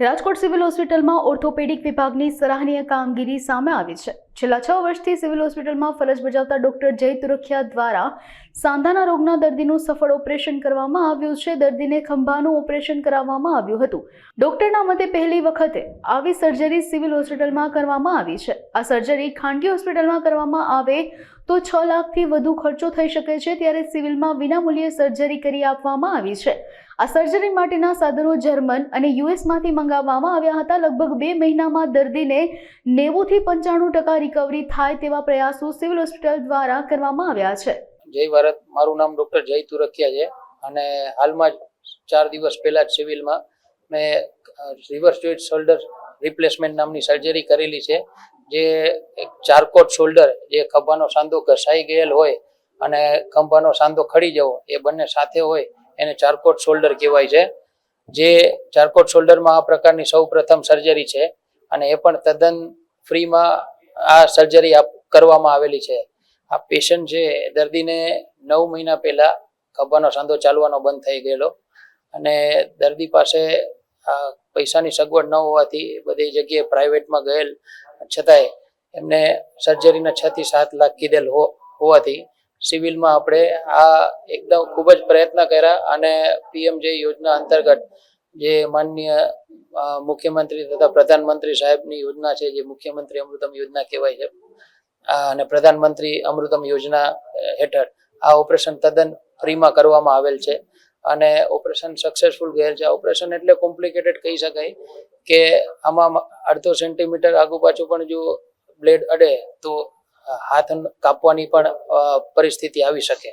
Rajkot civil હોસ્પિટલમાં orthopaedic વિભાગની સરાહનીય કામગીરી સામે આવી છે. છેલ્લા છ વર્ષથી સિવિલ હોસ્પિટલમાં ફરજ બજાવતા ડોક્ટર જય તુરખિયા દ્વારા સાંધાના રોગના દર્દીનું સફળ ઓપરેશન કરવામાં આવ્યું છે. દર્દીને ખંભાનું ઓપરેશન કરાવવામાં આવ્યું હતું. ડોક્ટરના મતે પહેલી વખતે આવી સર્જરી સિવિલ હોસ્પિટલમાં કરવામાં આવી છે. આ સર્જરી ખાનગી હોસ્પિટલમાં કરવામાં આવે તો છ લાખથી વધુ ખર્ચો થઈ શકે છે ત્યારે સિવિલમાં વિનામૂલ્યે સર્જરી કરી આપવામાં આવી છે. આ સર્જરી માટેના સાધનો જર્મન અને યુએસમાંથી મંગાવવામાં આવ્યા હતા. લગભગ બે મહિનામાં દર્દીને નેવુંથી પંચાણું ટકા રિકવરી થાય તેવા પ્રયાસો સિવિલ હોસ્પિટલ દ્વારા કરવામાં આવ્યા છે. જય ભારત. મારું નામ ડૉક્ટર જય તુરખિયા છે. અને હાલમાં જ ચાર દિવસ પહેલા જ સિવિલમાં મેં રિવર્સ જોઈન્ટ શોલ્ડર રિપ્લેસમેન્ટ નામની સર્જરી કરેલી છે. જે ચારકોટ શોલ્ડર જે ખભાનો સાંધો ઘસાઈ ગયેલ હોય અને ખભાનો સાંધો ખડી જવો, એ બંને સાથે હોય, એને ચારકોટ શોલ્ડર કહેવાય છે. જે ચારકોટ શોલ્ડરમાં આ પ્રકારની સૌ પ્રથમ સર્જરી છે અને એ પણ તદ્દન ફ્રીમાં આ સર્જરી કરવામાં આવેલી છે. આ પેશન્ટ છે દર્દીને નવ મહિના પહેલા ખભાનો સાંધો ચાલવાનો બંધ થઈ ગયેલો અને દર્દી પાસે પૈસાની સગવડ ન હોવાથી બધી જગ્યાએ પ્રાઇવેટમાં ગયેલ. છતાંય એમને સર્જરીના છ થી સાત લાખ કીધેલ હોવાથી સિવિલમાં આપણે આ એકદમ ખૂબ જ પ્રયત્ન કર્યા અને પીએમ જે યોજના અંતર્ગત જે માનનીય મુખ્યમંત્રી તથા પ્રધાનમંત્રી સાહેબની યોજના છે, જે મુખ્યમંત્રી અમૃતમ યોજના કહેવાય છે. અને પ્રધાનમંત્રી અમૃતમ યોજના હેઠળ આ ઓપરેશન તદ્દન ફ્રીમાં કરવામાં આવેલ છે. અને ઓપરેશન સક્સેસફુલ ગયેલ છે. ઓપરેશન એટલે કોમ્પ્લિકેટેડ કહી શકાય કે આમાં અડધો સેન્ટીમીટર આગુ પાછું પણ જો બ્લેડ અડે તો હાથ કાપવાની પણ પરિસ્થિતિ આવી શકે.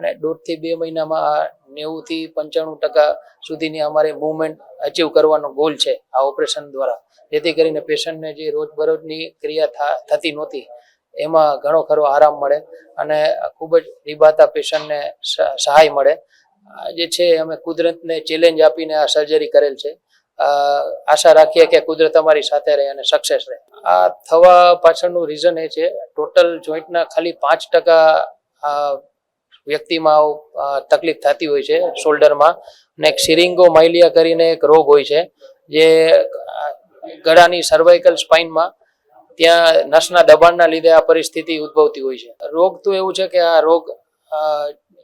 અને દોઢથી બે મહિનામાં આ નેવુંથી પંચાણું ટકા સુધીની અમારે મુવમેન્ટ અચીવ કરવાનો ગોલ છે આ ઓપરેશન દ્વારા. જેથી કરીને પેશન્ટને જે રોજબરોજની ક્રિયા થતી નહોતી, એમાં ઘણો ખરો આરામ મળે અને ખૂબ જ રીબાતા પેશન્ટને સહાય મળે. જે છે અમે કુદરતને ચેલેન્જ આપીને આ સર્જરી કરેલ છે. આશા રાખીએ કે કુદરત અમારી સાથે રહે અને સક્સેસ રહે. આ થવા પાછળનું રીઝન એ છે ટોટલ જોઈન્ટના ખાલી પાંચ ટકા વ્યક્તિમાં તકલીફ થતી હોય છે શોલ્ડરમાં ને સિરિંગો માઇલિયા કરીને એક રોગ હોય છે જે ગળાની સર્વાઇકલ સ્પાઇનમાં ત્યાં નસના દબાણના લીધે આ પરિસ્થિતિ ઉદ્ભવતી હોય છે. રોગ તો એવું છે કે આ રોગ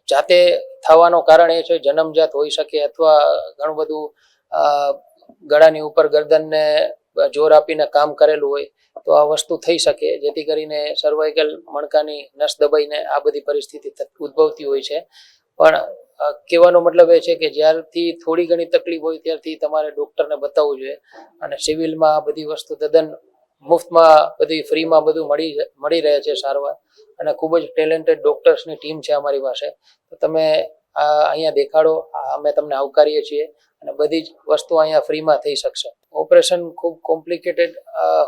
જાતે થવાનું કારણ એ છે, જન્મજાત હોઈ શકે અથવા ઘણું બધું ગળાની ઉપર ગરદનને જોર આપીને કામ કરેલું હોય તો આ વસ્તુ થઈ શકે, જેથી કરીને સર્વાઇકલ મણકાની નસ દબાઈને આ બધી પરિસ્થિતિ થત- ઉદ્ભવતી હોય છે. પણ કહેવાનો મતલબ એ છે કે જ્યારથી થોડી ઘણી તકલીફ હોય ત્યારથી તમારે ડૉક્ટરને બતાવવું જોઈએ. અને સિવિલમાં આ બધી વસ્તુ તદ્દન મુફ્તમાં બધી ફ્રીમાં બધું મળી મળી રહે છે સારવાર. અને ખૂબ જ ટેલેન્ટેડ ડૉક્ટર્સની ટીમ છે અમારી પાસે. તો તમે અહીંયા દેખાડો. અમે તમને આવકારીએ છીએ અને બધી જ વસ્તુ અહીંયા ફ્રીમાં થઈ શકશે. ઓપરેશન ખૂબ કોમ્પ્લિકેટેડ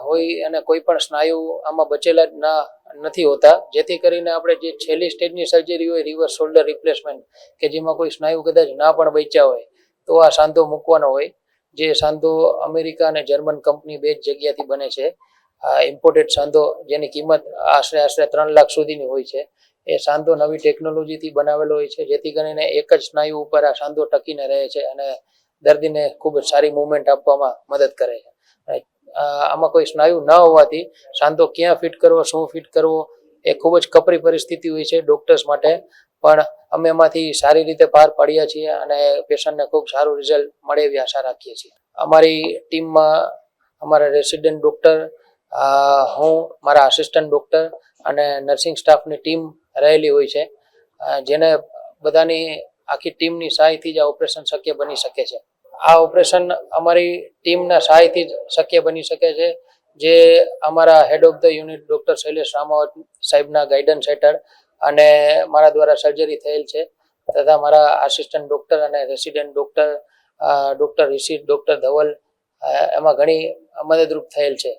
હોય અને કોઈ પણ સ્નાયુ આમાં બચેલા જ ના, નથી હોતા. જેથી કરીને આપણે જે છેલ્લી સ્ટેજની સર્જરી હોય રિવર્સ શોલ્ડર રિપ્લેસમેન્ટ કે જેમાં કોઈ સ્નાયુ કદાચ ના પણ બચ્યા હોય, તો આ સાંધો મૂકવાનો હોય. જે સાંધો અમેરિકા અને જર્મન કંપની બે જ જગ્યાથી બને છે. આ ઇમ્પોર્ટેડ સાંધો જેની કિંમત આશરે આશરે ત્રણ લાખ સુધીની હોય છે. એ સાંધો નવી ટેકનોલોજીથી બનાવેલો હોય છે, જેથી કરીને એક જ સ્નાયુ ઉપર આ સાંધો ટકીને રહે છે અને દર્દીને ખૂબ જ સારી મુવમેન્ટ આપવામાં મદદ કરે છે. આમાં કોઈ સ્નાયુ ન હોવાથી સાંધો ક્યાં ફિટ કરવો, શું ફિટ કરવો એ ખૂબ જ કપરી પરિસ્થિતિ હોય છે ડૉક્ટર્સ માટે. પણ અમે એમાંથી સારી રીતે પાર પાડ્યા છીએ અને પેશન્ટને ખૂબ સારું રિઝલ્ટ મળે એવી આશા રાખીએ છીએ. અમારી ટીમમાં અમારા રેસિડેન્ટ ડૉક્ટર હું મારા આસિસ્ટન્ટ ડૉક્ટર અને નર્સિંગ સ્ટાફની ટીમ રહેલી હોય છે. જેને બધાની આખી ટીમની સહાયથી જ આ ઓપરેશન શક્ય બની શકે છે. આ ઓપરેશન અમારી ટીમના સહાયથી જ શક્ય બની શકે છે. જે અમારા head of the unit doctor Shailesh Ramavat સાહેબના ગાઈડન્સ હેઠળ અને મારા દ્વારા સર્જરી થયેલ છે. તથા મારા આસિસ્ટન્ટ ડૉક્ટર અને resident doctor doctor Rishit doctor Dhaval એમાં ઘણી મદદરૂપ થયેલ છે.